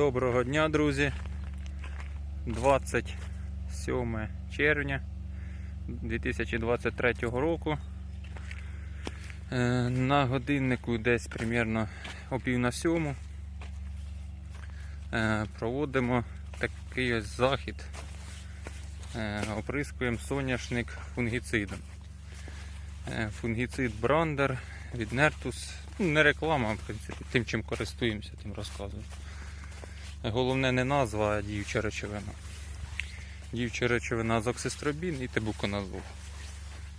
Доброго дня, друзі. 27 червня 2023 року. Е, На годиннику десь примерно о пів на сьому е, проводимо такий ось захід. Е, Оприскуємо соняшник фунгіцидом. Фунгіцид Брандер від Нертус. Ну, не реклама, принципі, тим, чим користуємося, тим розказуємо. Головне не назва, а діюча речовина. Діюча речовина азоксистробін і тебуконазол.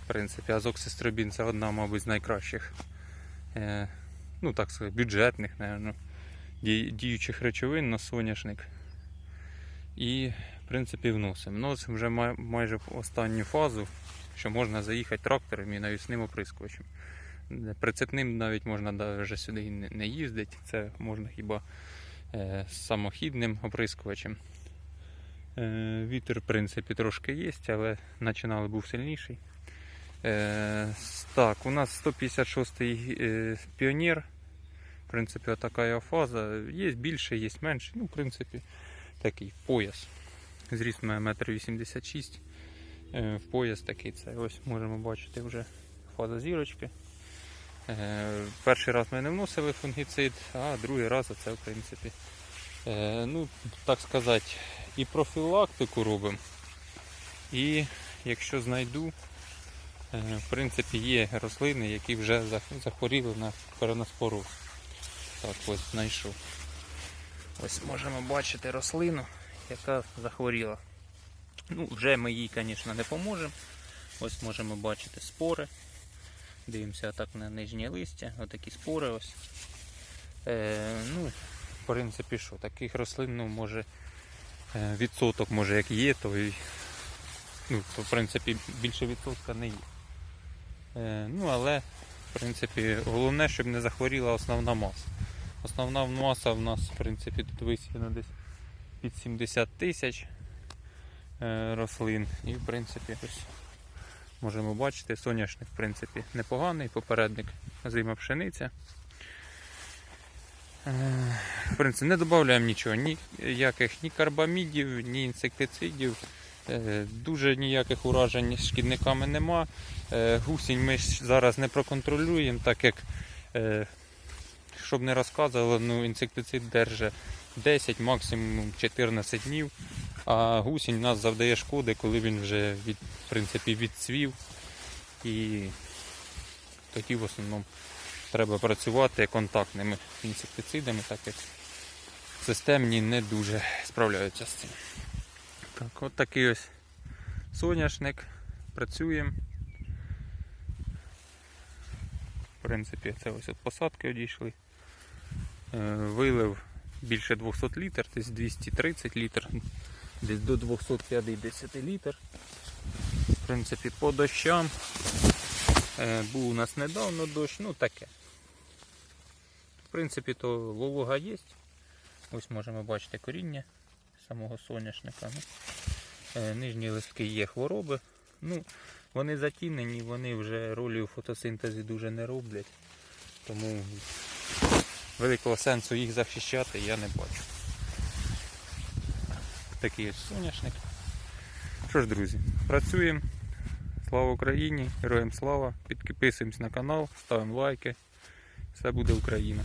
В принципі, азоксистробін це одна, мабуть, з найкращих, е, ну так сказати, бюджетних, наверно, ді- діючих речовин на соняшник. І, в принципі, вносимо. Вносимо вже май- майже в останню фазу, що можна заїхати трактором і навісним оприскувачем. Прицепним навіть можна вже сюди не- їздити. Це можна хіба самохідним оприскувачем. Е, Вітер, в принципі, трошки є, але починали був сильніший. Е, Так, у нас 156-й е, піонер. В принципі, така його фаза. Є більше, є менше. Ну, в принципі, такий пояс. Зріст мене 1,86 м. Пояс такий це. Ось можемо бачити вже фаза зірочки. Е, Перший раз ми не вносили фунгіцид, а другий раз це в принципі. е, Ну, так сказати, і профілактику робимо. І якщо знайду, е, в принципі, є рослини, які вже захворіли на переноспору. Так, ось знайшов. Ось можемо бачити рослину, яка захворіла. Ну, вже ми їй, звісно, не поможемо. Ось можемо бачити спори. Дивимося так на нижнє листя, отакі спори ось. Е, ну, в принципі, що, таких рослин, ну, може, е, відсоток, може, як є, то і, ну, в принципі, більше відсотка не є. Е, ну, але, в принципі, головне, щоб не захворіла основна маса. Основна маса в нас, в принципі, тут висіяна десь під 70 тисяч е, рослин. І, в принципі, ось можемо бачити, соняшник, в принципі, непоганий, попередник зима пшениця. Е, В принципі, не додаємо нічого, ніяких ні карбамідів, ні інсектицидів. Е, Дуже ніяких уражень з шкідниками нема. Е, Гусінь ми зараз не проконтролюємо, так як, щоб не розказували, ну, інсектицид держить 10, максимум 14 днів. А гусінь нас завдає шкоди, коли він вже від, в принципі, відцвів. І тоді в основному треба працювати контактними інсектицидами, так як системні не дуже справляються з цим. Так, от такий ось соняшник. Працюємо. В принципі, це ось от посадки одійшли. Е, Вилив більше 200 літр, десь 230 літр, десь до 250 літр. В принципі, по дощам. Е, Був у нас недавно дощ, ну таке. В принципі, то волога є. Ось можемо бачити коріння самого соняшника. Ну, е, Нижні листки є хвороби. Ну, вони затінені, вони вже ролі у фотосинтезі дуже не роблять. Тому великого сенсу їх захищати я не бачу. Такий ось соняшник. Що ж, друзі, працюємо. Слава Україні! Героям слава! Підписуємось на канал, ставимо лайки. Все буде Україна!